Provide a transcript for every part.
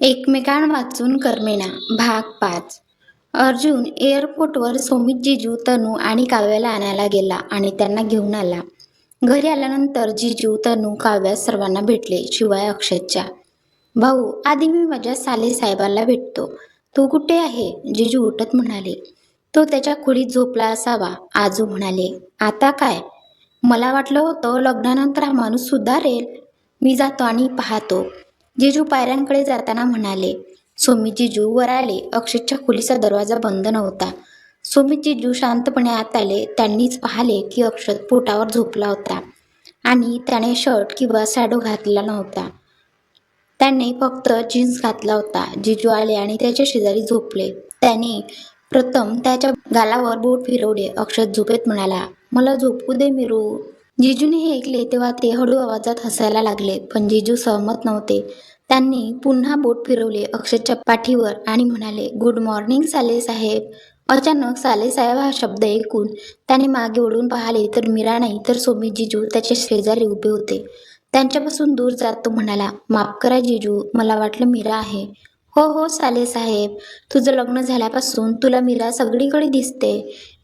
एकमेकां वाचून करमेना. भाग पाच. अर्जुन एअरपोर्टवर सोमित जिजू तनू आणि काव्याला आणायला गेला आणि त्यांना घेऊन आला. घरी आल्यानंतर जिजू तनू काव्या सर्वांना भेटले शिवाय अक्षयच्या भाऊ आधी मी माझ्या साले साहेबाला भेटतो. तू कुठे आहे? जिजू उठत म्हणाले. तो त्याच्या खोलीत झोपला असावा. आजू म्हणाले आता काय? मला वाटलं होतं लग्नानंतर हा माणूस सुधारेल. मी जातो आणि पाहतो. जिजू पायऱ्यांकडे जाताना म्हणाले सोमित जिजू वर आले. अक्षतच्या खोलीचा दरवाजा बंद नव्हता. सोमित जिजू शांतपणे आत आले. त्यांनीच पाहिले की अक्षत पोटावर झोपला होता आणि त्याने शर्ट किंवा सॅडो घातलेला नव्हता. त्याने फक्त जीन्स घातला होता. जिजू आले आणि त्याच्या शेजारी झोपले. त्याने प्रथम त्याच्या गालावर बोट फिरवले. अक्षत झोपेत म्हणाला मला झोपू दे मिरू. जिजूने हे ऐकले तेव्हा ते हळू आवाजात हसायला लागले. पण जिजू सहमत नव्हते. त्यांनी पुन्हा बोट फिरवले अक्षयच्या पाठीवर आणि म्हणाले गुड मॉर्निंग साले साहेब. अचानक साले साहेब हा शब्द ऐकून त्याने मागे वळून पाहिले तर मीरा नाही तर सोमी जिजू त्याच्या शेजारी उभे होते. त्यांच्यापासून दूर जात तो म्हणाला माफ करा जिजू मला वाटलं मीरा आहे. हो हो साले साहेब तुझं लग्न झाल्यापासून तुला मीरा सगळीकडे दिसते.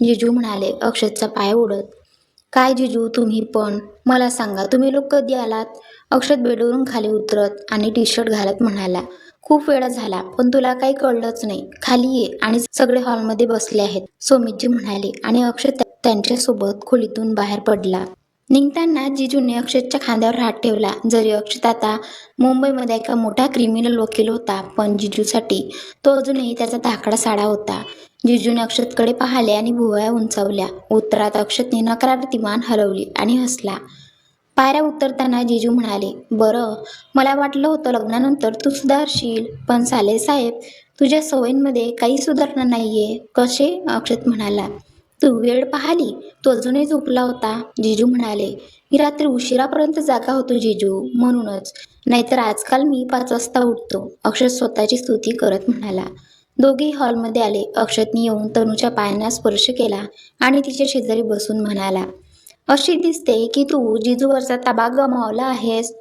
जिजू म्हणाले अक्षतचा पाय उडत काय जिजू तुम्ही पण? मला सांगा तुम्ही लोक कधी आलात अक्षत बेडवरून खाली उतरत आणि टी शर्ट घालत म्हणाला खूप वेळा झाला पण तुला काही कळलंच नाही. खाली ये आणि सगळे हॉलमध्ये बसले आहेत. सोमितजी म्हणाले आणि अक्षत त्यांच्यासोबत खोलीतून बाहेर पडला. निघताना जिजूने अक्षतच्या खांद्यावर हात ठेवला. जरी अक्षत आता मुंबईमध्ये एका मोठा क्रिमिनल वकील होता पण जिजूसाठी तो अजूनही त्याचा धाकडा साडा होता. जिजूने अक्षतकडे पाहिले आणि भुवया उंचावल्या. उत्तरात अक्षतने नकारार्थी मान हलवली आणि हसला. पायऱ्या उतरताना जिजू म्हणाले बरं मला वाटलं होतं लग्नानंतर तू सुधारशील. पण साले साहेब तुझ्या सवयींमध्ये काही सुधारणा नाहीये. कसे? अक्षत म्हणाला. तू वेळ पाहिली? तो अजूनही झोपला होता? जिजू म्हणाले. मी रात्री उशिरापर्यंत जागा होतो जिजू म्हणूनच. नाहीतर आजकाल मी पाच वाजता उठतो. अक्षत स्वतःची स्तुती करत म्हणाला. दोघे हॉलमध्ये आले. अक्षतने येऊन तनूच्या पायांना स्पर्श केला आणि तिच्या शेजारी बसून म्हणाला अशी दिसते की तू जिजूवरचा ताबा गमावला आहेस.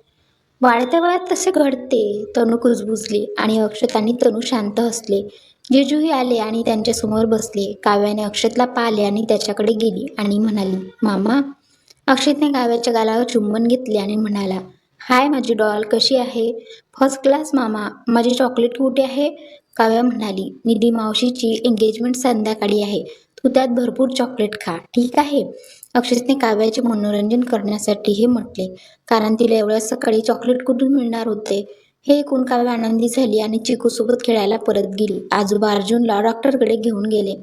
वाढत्या वयात तसे घडते. तनू कुजबुजली आणि अक्षत आणि तनू शांत हसले. जिजूही आले आणि त्यांच्यासमोर बसले. काव्याने अक्षतला पाहिले आणि त्याच्याकडे गेली आणि म्हणाली मामा. अक्षतने काव्याच्या गालावर चुंबन घेतले आणि म्हणाला हाय माझी डॉल कशी आहे? फर्स्ट क्लास मामा. माझी चॉकलेट कुठे आहे? काव्या म्हणाली निधी मावशीची एंगेजमेंट संध्याकाळी आहे. तू त्यात भरपूर चॉकलेट खा. ठीक आहे? अक्षतने काव्याचे मनोरंजन करण्यासाठी हे म्हटले. कारण तिला एवढ्या सकाळी चॉकलेट कुठून मिळणार होते? हे ऐकून काव्य आनंदी झाली आणि चिकूसोबत खेळायला परत गेली. आजोबा अर्जुनला डॉक्टरकडे घेऊन गेले.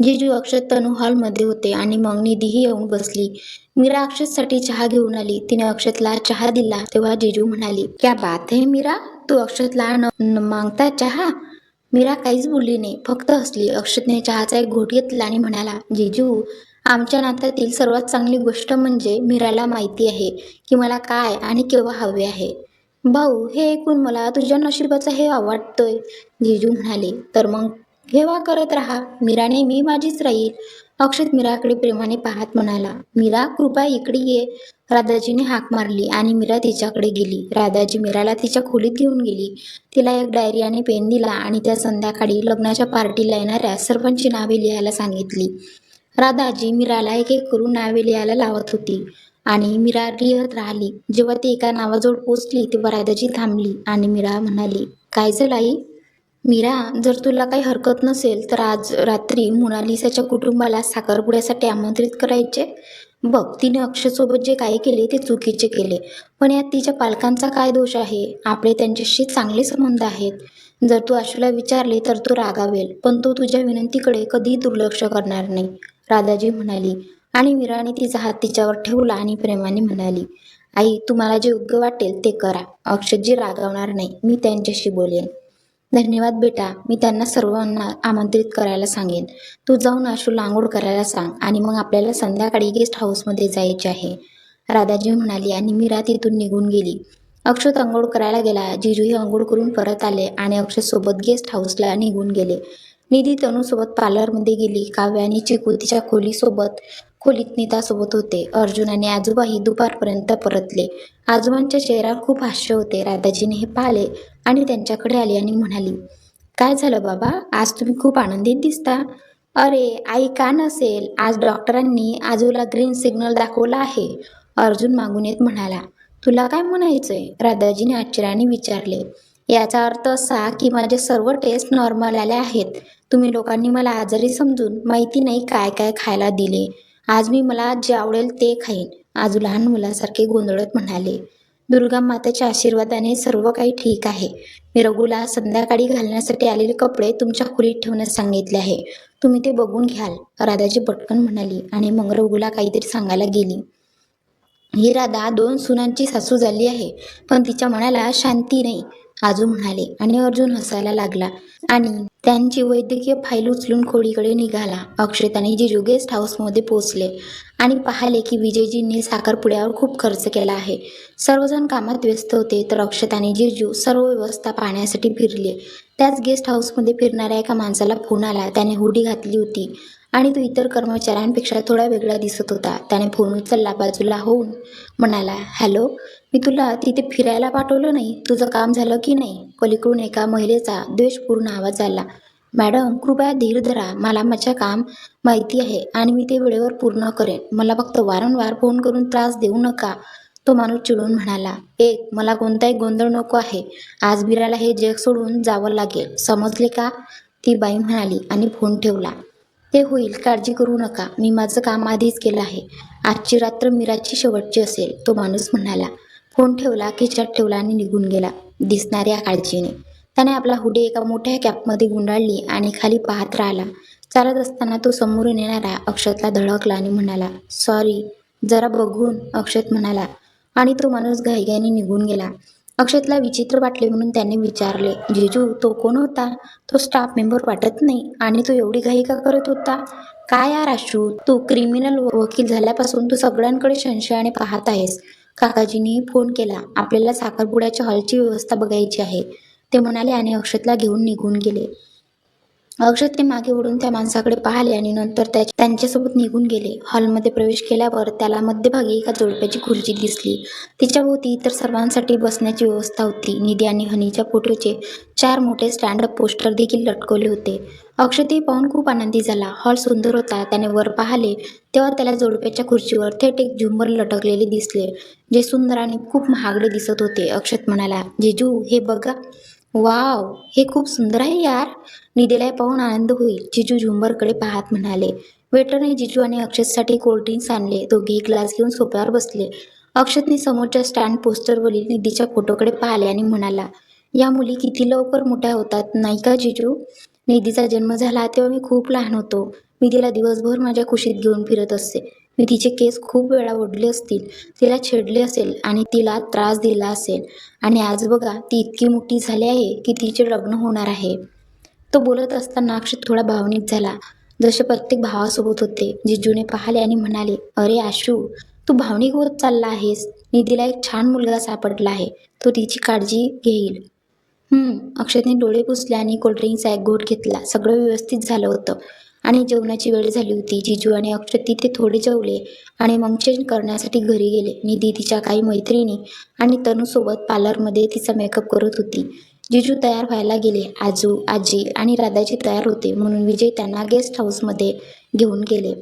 जिजू अक्षत तनू हॉलमध्ये होते आणि मग निधीही येऊन बसली. मीरा अक्षतसाठी चहा घेऊन आली. तिने अक्षतला चहा दिला तेव्हा जिजू म्हणाली क्या बात आहे मीरा? तू अक्षतला न मागता चहा? मीरा काहीच बोलली नाही फक्त हसली. अक्षतने चहाचा एक घोट घेतला आणि म्हणाला जिजू आमच्या नात्यातील सर्वात चांगली गोष्ट म्हणजे मीराला माहिती आहे की मला काय आणि केव्हा हवे आहे. भाऊ हे ऐकून मला तुझ्या नशिबाचं हे आवडतोय. जिजू म्हणाले तर मग घेवा करत राहा. मीरा नेहमी माझीच राहील. अक्षत मीराकडे प्रेमाने पाहत म्हणाला मीरा कृपा इकडे ये. राधाजीने हाक मारली आणि मीरा तिच्याकडे गेली. राधाजी मीराला तिच्या खोलीत घेऊन गेली. तिला एक डायरी आणि पेन दिला आणि त्या संध्याकाळी लग्नाच्या पार्टीला येणाऱ्या सर्वांची नावे लिहायला सांगितली. राधाजी मीराला एक एक करून नावे लिहायला लावत होती आणि मीरा लिहत राहिली. जेव्हा ती एका नावाजवळ पोचली तेव्हा राधाजी थांबली आणि मीरा म्हणाली काय झालं आई? मीरा जर तुला काही हरकत नसेल तर आज रात्री मोनालिसाच्या कुटुंबाला साखरपुड्यासाठी आमंत्रित करायचे. बघ तिने अक्षयसोबत जे काही केले ते चुकीचे केले. पण यात तिच्या पालकांचा काय दोष आहे? आपले त्यांच्याशी चांगले संबंध आहेत. जर तू आशूला विचारले तर तो रागावेल पण तो तुझ्या विनंतीकडे कधीही दुर्लक्ष करणार नाही राधाजी म्हणाली. आणि मीराने तिचा हात तिच्यावर ठेवला आणि प्रेमाने म्हणाली आई तुम्हाला जे योग्य वाटेल ते करा. अक्षयजी रागावणार नाही. मी त्यांच्याशी बोलेन. धन्यवाद बेटा मी त्यांना सर्वांना आमंत्रित करायला सांगेन. तू जाऊन आशूला आंघोळ करायला सांग आणि मग आपल्याला संध्याकाळी गेस्ट हाऊसमध्ये जायचे आहे. राधाजी म्हणाली आणि मीरा तिथून निघून गेली. अक्षत आंघोळ करायला गेला. जिजूही आंघोळ करून परत आले आणि अक्षतसोबत गेस्ट हाऊसला निघून गेले. निधी तनूसोबत पार्लरमध्ये गेली. काव्य आणि चिकू तिच्या खोलीसोबत खोलीत नीतासोबत होते. अर्जुन आणि आजोबाही दुपारपर्यंत परतले. आजोबांच्या चेहऱ्यावर खूप हास्य होते. राधाजीने हे पाहिले आणि त्यांच्याकडे आली आणि म्हणाली काय झालं बाबा? आज तुम्ही खूप आनंदित दिसता. अरे आई का नसेल? आज डॉक्टरांनी आजूला ग्रीन सिग्नल दाखवला आहे. अर्जुन मागून येत म्हणाला तुला काय म्हणायचंय? राधाजीने आश्चर्याने विचारले याचा अर्थ असा की माझे सर्व टेस्ट नॉर्मल आले आहेत. तुम्ही लोकांनी मला आजारी समजून माहिती नाही काय काय खायला दिले. आज मी मला जे आवडेल ते खाईन. आजू लहान मुलासारखे गोंधळत म्हणाले दुर्गा मातेच्या आशीर्वादाने सर्व काही ठीक आहे. मी रघुला संध्याकाळी घालण्यासाठी आलेले कपडे तुमच्या खोलीत ठेवण्यास सांगितले आहे. तुम्ही ते बघून घ्याल राधाजी पटकन म्हणाली आणि मग रघुला काहीतरी सांगायला गेली. ही राधा दोन सुनांची सासू झाली आहे पण तिच्या मनाला शांती नाही. आजू म्हणाले. आणि अर्जुन हसायला लागला आणि त्यांची वैद्यकीय फाईल उचलून खोडीकडे निघाला. अक्षत आणि जिजू गेस्ट हाऊसमध्ये पोहोचले आणि पाहिले की विजयजींनी साखरपुड्यावर खूप खर्च केला आहे. सर्वजण कामात व्यस्त होते तर अक्षत आणि जिजू सर्व व्यवस्था पाहण्यासाठी फिरले. त्याच गेस्ट हाऊसमध्ये फिरणाऱ्या एका माणसाला फोन आला. त्याने हुडी घातली होती. आणि तो इतर कर्मचाऱ्यांपेक्षा थोडा वेगळा दिसत होता. त्याने फोन उचलला बाजूला होऊन म्हणाला हॅलो मी तुला तिथे फिरायला पाठवलं नाही. तुझं काम झालं की नाही पलीकडून एका महिलेचा द्वेषपूर्ण आवाज आला. मॅडम कृपया धीर धरा. मला माझं काम माहिती आहे आणि मी ते वेळेवर पूर्ण करेन. मला फक्त वारंवार फोन करून त्रास देऊ नका. तो माणूस चिडून म्हणाला एक मला कोणताही गोंधळ नको आहे. आज बिराला हे जग सोडून जावं लागेल. समजले का? ती बाई म्हणाली आणि फोन ठेवला. ते होईल काळजी करू नका. मी माझं काम आधीच केलं आहे. आजची रात्र मीराची शेवटची असेल तो माणूस म्हणाला. फोन ठेवला खिशात ठेवला आणि निघून गेला दिसणाऱ्या काळजीने. त्याने आपला हुडी एका मोठ्या कॅपमध्ये गुंडाळली आणि खाली पाहत राहिला. चालत असताना तो समोरून येणारा अक्षतला धडकला आणि म्हणाला सॉरी. जरा बघून अक्षत म्हणाला आणि तो माणूस घाईघाईने निघून गेला. अक्षतला विचित्र वाटले म्हणून त्याने विचारले जिजू तो कोण होता? तो स्टाफ मेंबर वाटत नाही आणि तो एवढी घाई का करत होता? काय यार आशू तू क्रिमिनल वकील झाल्यापासून तू सगळ्यांकडे संशयाने पाहत आहेस. काकाजींनी फोन केला. आपल्याला साखरपुड्याच्या हॉलची व्यवस्था बघायची आहे. ते म्हणाले आणि अक्षतला घेऊन निघून गेले. अक्षतने मागे वळून त्या माणसाकडे पाहिले आणि नंतर त्या त्यांच्यासोबत निघून गेले. हॉलमध्ये प्रवेश केल्यावर त्याला मध्यभागी एका जोडप्याची खुर्ची दिसली. तिच्याभोवती इतर सर्वांसाठी बसण्याची व्यवस्था होती. निधी आणि हनीच्या फोटोचे चार मोठे स्टँडअप पोस्टर देखील लटकवले होते. अक्षत हे पाहून खूप आनंदी झाला. हॉल सुंदर होता. त्याने वर पाहिले तेव्हा त्याला जोडप्याच्या खुर्चीवर थेट एक झुंबर लटकलेले दिसले जे सुंदर आणि खूप महागडे दिसत होते. अक्षत म्हणाला जेजू हे बघा. वाव हे खूप सुंदर आहे यार. निधीला पाहून आनंद होईल जिजू झुंबरकडे पाहत म्हणाले. वेटरने जिजू आणि अक्षतसाठी कोल्ड्रिंक्स आणले. दोघेही ग्लास घेऊन सोप्यावर बसले. अक्षतने समोरच्या स्टँड पोस्टरवरील निधीच्या फोटोकडे पाहिले आणि म्हणाला या मुली किती लवकर मोठ्या होतात नाही का जिजू? निधीचा जन्म झाला तेव्हा मी खूप लहान होतो. मी तिला दिवसभर माझ्या खुशीत घेऊन फिरत असते. मी तिचे केस खूप वेळा ओढले असतील तिला छेडले असेल आणि तिला त्रास दिला असेल. आणि आज बघा ती इतकी मोठी झाली आहे की तिचे लग्न होणार आहे. तो बोलत असताना अक्षत थोडा भावनिक झाला. जसे प्रत्येक भावासोबत होते जिजूने पाहिले आणि म्हणाले अरे आशू तू भावनिक होत चालला आहेस. निधीला एक छान मुलगा सापडला आहे. तो तिची काळजी घेईल. हम्म. अक्षतने डोळे पुसले आणि कोल्ड्रिंकचा एक घोट घेतला. सगळं व्यवस्थित झालं होतं. आणि जेवणाची वेळ झाली होती. जिजू आणि अक्षर तिथे थोडे जेवले आणि मग चेंज करण्यासाठी घरी गेले. निधी तिच्या काही मैत्रिणी आणि तनूसोबत पार्लरमध्ये तिचा मेकअप करत होती. जिजू तयार व्हायला गेले. आजू आजी आणि राधाजी तयार होते म्हणून विजय त्यांना गेस्ट हाऊसमध्ये घेऊन गेले.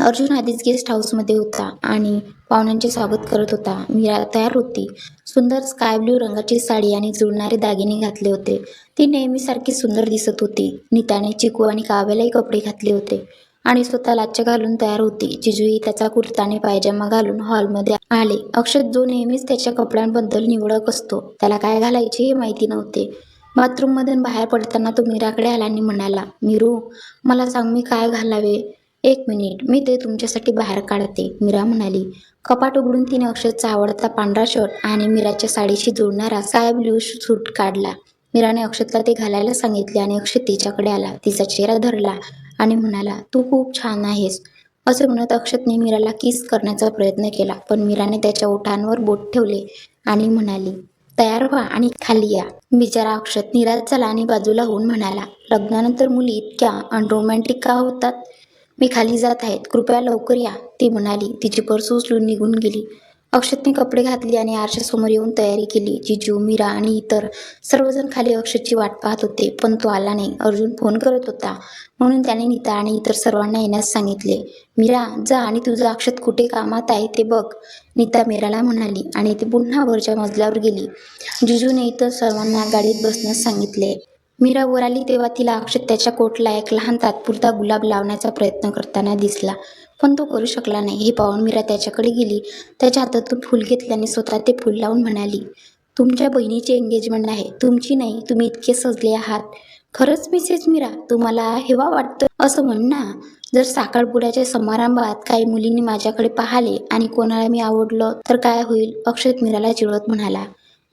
अर्जुन आधीच गेस्ट हाऊसमध्ये होता आणि पाहुण्यांचे स्वागत करत होता. मीरा तयार होती. सुंदर स्काय ब्ल्यू रंगाची साडी आणि जुळणारे दागिने घातले होते. ती नेहमीसारखी सुंदर दिसत होती. नीताने चिकू आणि काव्यालाही कपडे घातले होते आणि स्वतः लाच्या घालून तयार होती. जिजूही त्याचा कुर्ता आणि पायजामा घालून हॉलमध्ये आले. अक्षत जो नेहमीच त्याच्या कपड्यांबद्दल निवडक असतो. त्याला काय घालायचे हे माहिती नव्हते. बाथरूममधून बाहेर पडताना तो मीराकडे आला आणि म्हणाला मीरू मला सांग मी काय घालावे? एक मिनिट मी ते तुमच्यासाठी बाहेर काढते मीरा म्हणाली. कपाट उघडून तिने अक्षतचा आवडता पांढरा शर्ट आणि मीराच्या साडीशी जोडणारा स्काय ब्ल्यू सूट काढला. मीराने अक्षतला ते घालायला सांगितले आणि अक्षत तिच्याकडे आला. तिचा चेहरा धरला आणि म्हणाला तू खूप छान आहेस. असे म्हणत अक्षतने मीराला किस करण्याचा प्रयत्न केला पण मीराने त्याच्या ओठांवर बोट ठेवले आणि म्हणाली तयार व्हा आणि खाली या. बिचारा अक्षत निराश झाला आणि बाजूला होऊन म्हणाला लग्नानंतर मुली इतक्या अनरोमॅन्टिक का होतात? मी खाली जात आहेत. कृपया लवकर या. ती म्हणाली. तिची पर्स उचलून निघून गेली. अक्षतने कपडे घातले आणि आरशासमोर येऊन तयारी केली. जिजू मीरा आणि इतर सर्वजण खाली अक्षतची वाट पाहत होते पण तो आला नाही. अर्जुन फोन करत होता. म्हणून त्याने नीता आणि इतर सर्वांना येण्यास सांगितले. मीरा जा आणि तुझं अक्षत कुठे कामात आहे ते बघ. नीता मीराला म्हणाली आणि ती पुन्हा वरच्या मजल्यावर गेली. जिजूने इतर सर्वांना गाडीत बसण्यास सांगितले. मीरा वर आली तेव्हा तिला अक्षत त्याच्या कोटला एक लहान तात्पुरता गुलाब लावण्याचा प्रयत्न करताना दिसला. पण तो करू शकला नाही. हे पाहून मीरा त्याच्याकडे गेली. त्याच्या हातातून फूल घेतल्याने स्वतः ते फूल लावून म्हणाली तुमच्या बहिणीची एंगेजमेंट आहे. तुमची नाही. तुम्ही इतके सजले आहात. खरंच मिसेस मीरा तुम्हाला हेवा वाटतं? असं म्हण ना. जर साखरपुड्याच्या समारंभात काही मुलींनी माझ्याकडे पाहिले आणि कोणाला मी आवडलं तर काय होईल? अक्षत मीराला चिडवत म्हणाला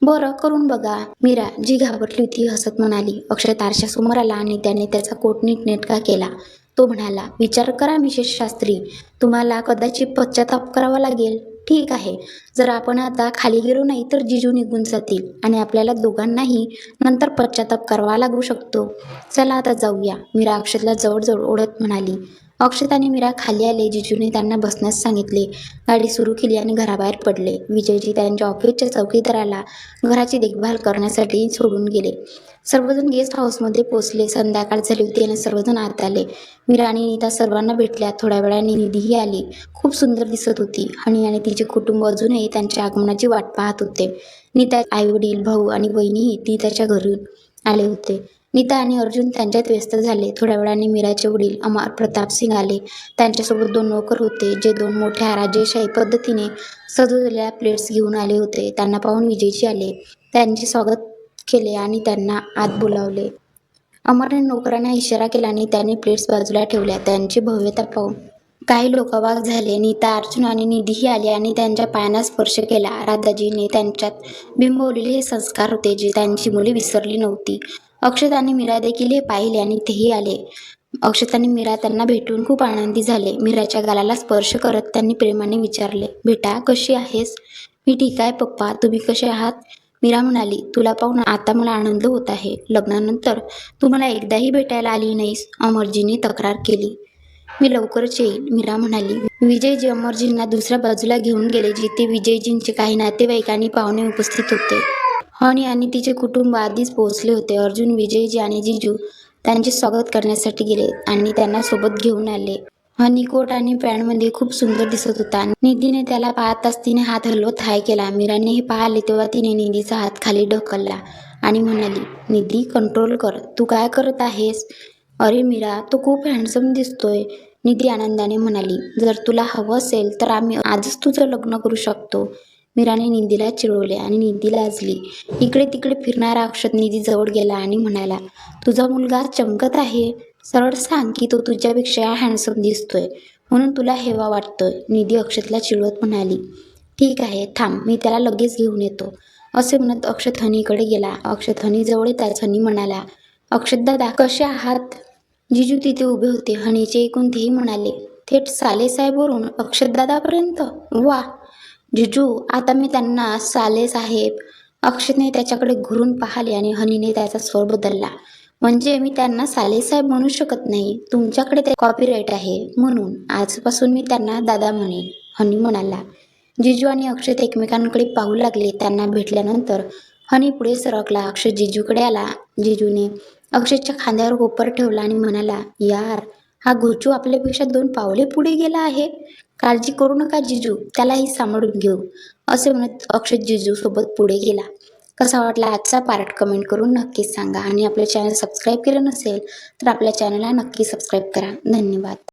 बरं करून बघा. मीरा जी घाबरली होती हसत म्हणाली. अक्षय तारशा समोर आला आणि त्याने त्याचा कोट नीटनेटका केला. तो म्हणाला विचार करा मिसेस शास्त्री. तुम्हाला कदाचित पश्चाताप करावा लागेल. ठीक आहे. जर आपण आता खाली गेलो नाही तर जिजू निघून जातील आणि आपल्याला दोघांनाही नंतर पश्चाताप करावा लागू शकतो. चला आता जाऊया. मीरा अक्षतला जवळजवळ ओढत म्हणाली. अक्षत आणि मीरा खाली आले जिजूने त्यांना बसण्यास सांगितले. गाडी सुरू केली आणि घराबाहेर पडले. विजयजी त्यांच्या ऑफिसच्या चौकीदाराला घराची देखभाल करण्यासाठी सोडून गेले. सर्वजण गेस्ट हाऊसमध्ये पोचले संध्याकाळ झाली होती आणि सर्वजण आत आले. मीरा आणि नीता सर्वांना भेटल्या. थोड्या वेळाने निधीही आली. खूप सुंदर दिसत होती. हणी आणि तिचे कुटुंब अजूनही त्यांच्या आगमनाची वाट पाहत होते. नीता आई वडील भाऊ आणि बहिणीही नीताच्या घरून आले होते. नीता आणि अर्जुन त्यांच्यात व्यस्त झाले. थोड्या वेळाने मीराचे वडील अमर प्रताप सिंग आले. त्यांच्यासोबत दोन नोकर होते जे दोन मोठ्या राजेशाही पद्धतीने सजवलेल्या प्लेट्स घेऊन आले होते. त्यांना पाहून विजयजी आले. त्यांचे स्वागत केले आणि त्यांना आत बोलावले. अमरने नोकरांना इशारा केला आणि त्यांनी प्लेट्स बाजूला ठेवल्या. त्यांची भव्यता पाहून काही लोक अवाक झाले. नीता अर्जुन आणि निधीही आले आणि त्यांच्या पायांना स्पर्श केला. राधाजीने त्यांच्यात बिंबवलेले हे संस्कार होते जे त्यांची मुले विसरली नव्हती. अक्षत आणि मीरा देखील हे पाहिले आणि तेही आले. अक्षत आणि मीरा त्यांना भेटून खूप आनंदी झाले. मीराच्या गालाला स्पर्श करत त्यांनी प्रेमाने विचारले बेटा कशी आहेस? मी ठीक आहे पप्पा. तुम्ही कसे आहात? मीरा म्हणाली तुला पाहून आता मला आनंद होत आहे. लग्नानंतर तू मला एकदाही भेटायला आली नाहीस. अमरजीने तक्रार केली. मी लवकरच येईल मीरा म्हणाली. विजयजी अमरजींना दुसऱ्या बाजूला घेऊन गेले जिथे विजयजींचे काही नातेवाईक आणि पाहुणे उपस्थित होते. हनी आणि तिचे कुटुंब आधीच पोहोचले होते. अर्जुन विजयजी आणि जिजू त्यांचे स्वागत करण्यासाठी गेले आणि त्यांना सोबत घेऊन आले. हनी कोट आणि पॅन्टमध्ये खूप सुंदर दिसत होता. निधीने त्याला पाहताच तिने हात हलवत हाय केला. मीराने हे पाहिले तेव्हा तिने निधीचा हात खाली ढकलला आणि म्हणाली निधी कंट्रोल कर. तू काय करत आहेस? अरे मीरा तो खूप हँडसम दिसतोय. निधी आनंदाने म्हणाली जर तुला हवं असेल तर आम्ही आजच तुझं लग्न करू शकतो. मीराने निधीला चिडवले आणि निधी लाजली. इकडे तिकडे फिरणारा अक्षत निधी जवळ गेला आणि म्हणाला तुझा मुलगा चमकत आहे? सरळ सांग की तो तुझ्यापेक्षा हँडसम दिसतोय. म्हणून तुला हेवा वाटतोय. निधी अक्षतला चिडवत म्हणाली ठीक आहे थांब मी त्याला लगेच घेऊन येतो. असे म्हणत अक्षत हनीकडे गेला. अक्षत हनीजवळ येताच हनी म्हणाला अक्षत दादा कसे आहात? जिजू तिथे उभे होते. हनीचे ऐकून तेही म्हणाले थेट साले साहेबवरून अक्षत दादापर्यंत? वा जिजू आता मी त्यांना साले साहेब. अक्षतने त्याच्याकडे घुरून पाहिले आणि हनीने त्याचा स्वर बदलला. म्हणजे मी त्यांना सालेसाहेब म्हणू शकत नाही. तुमच्याकडे ते कॉपीराईट आहे म्हणून आजपासून मी त्यांना दादा म्हणेन हनी म्हणाला. जिजू आणि अक्षत एकमेकांकडे पाहू लागले. त्यांना भेटल्यानंतर हनी पुढे सरकला. अक्षय जिजूकडे आला. जिजूने अक्षयच्या खांद्यावर कोपर ठेवला आणि म्हणाला यार हा घुचू आपल्यापेक्षा दोन पावले पुढे गेला आहे. काळजी करू नका जिजू त्यालाही सांभाळून घेऊ असे म्हणत अक्षय जिजू सोबत पुढे गेला. कसा वाटला आजचा पार्ट कमेंट करून नक्कीच सांगा आणि आपलं चॅनल सबस्क्राईब केलं नसेल तर आपल्या चॅनलला नक्की सबस्क्राईब करा. धन्यवाद.